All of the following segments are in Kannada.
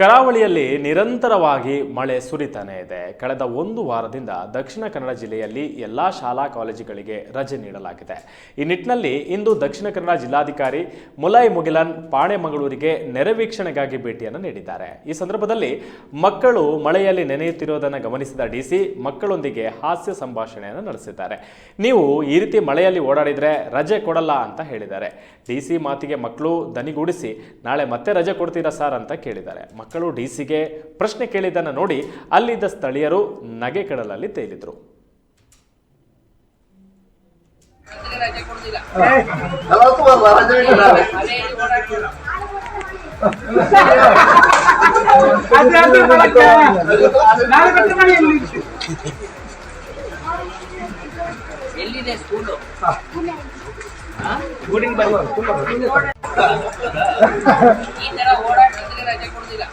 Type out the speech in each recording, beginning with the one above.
ಕರಾವಳಿಯಲ್ಲಿ ನಿರಂತರವಾಗಿ ಮಳೆ ಸುರಿತಾನೆ ಇದೆ. ಕಳೆದ ಒಂದು ವಾರದಿಂದ ದಕ್ಷಿಣ ಕನ್ನಡ ಜಿಲ್ಲೆಯಲ್ಲಿ ಎಲ್ಲಾ ಶಾಲಾ ಕಾಲೇಜುಗಳಿಗೆ ರಜೆ ನೀಡಲಾಗಿದೆ. ಈ ನಿಟ್ಟಿನಲ್ಲಿ ಇಂದು ದಕ್ಷಿಣ ಕನ್ನಡ ಜಿಲ್ಲಾಧಿಕಾರಿ ಮುಲೈ ಮುಗಿಲನ್ ಪಾಣೆಮಗಳೂರಿಗೆ ನೆರೆ ವೀಕ್ಷಣೆಗಾಗಿ ಭೇಟಿಯನ್ನು ನೀಡಿದ್ದಾರೆ. ಈ ಸಂದರ್ಭದಲ್ಲಿ ಮಕ್ಕಳು ಮಳೆಯಲ್ಲಿ ನೆನೆಯುತ್ತಿರುವುದನ್ನು ಗಮನಿಸಿದ ಡಿಸಿ ಮಕ್ಕಳೊಂದಿಗೆ ಹಾಸ್ಯ ಸಂಭಾಷಣೆಯನ್ನು ನಡೆಸಿದ್ದಾರೆ. ನೀವು ಈ ರೀತಿ ಮಳೆಯಲ್ಲಿ ಓಡಾಡಿದರೆ ರಜೆ ಕೊಡಲ್ಲ ಅಂತ ಹೇಳಿದ್ದಾರೆ. ಡಿಸಿ ಮಾತಿಗೆ ಮಕ್ಕಳು ದನಿಗೂಡಿಸಿ, ನಾಳೆ ಮತ್ತೆ ರಜೆ ಕೊಡ್ತೀರಾ ಸರ್? ಅಂತ ಕೇಳಿದ್ದಾರೆ. ಮಕ್ಕಳು ಡಿಸಿಗೆ ಪ್ರಶ್ನೆ ಕೇಳಿದ್ದನ್ನು ನೋಡಿ ಅಲ್ಲಿದ್ದ ಸ್ಥಳೀಯರು ನಗೆ ಕಡಲಲ್ಲಿ ತೇಲಿದ್ರು. ಎಲ್ಲಿದೆ ಸ್ಕೂಲು? ಈ ತರ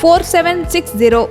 four seven six zero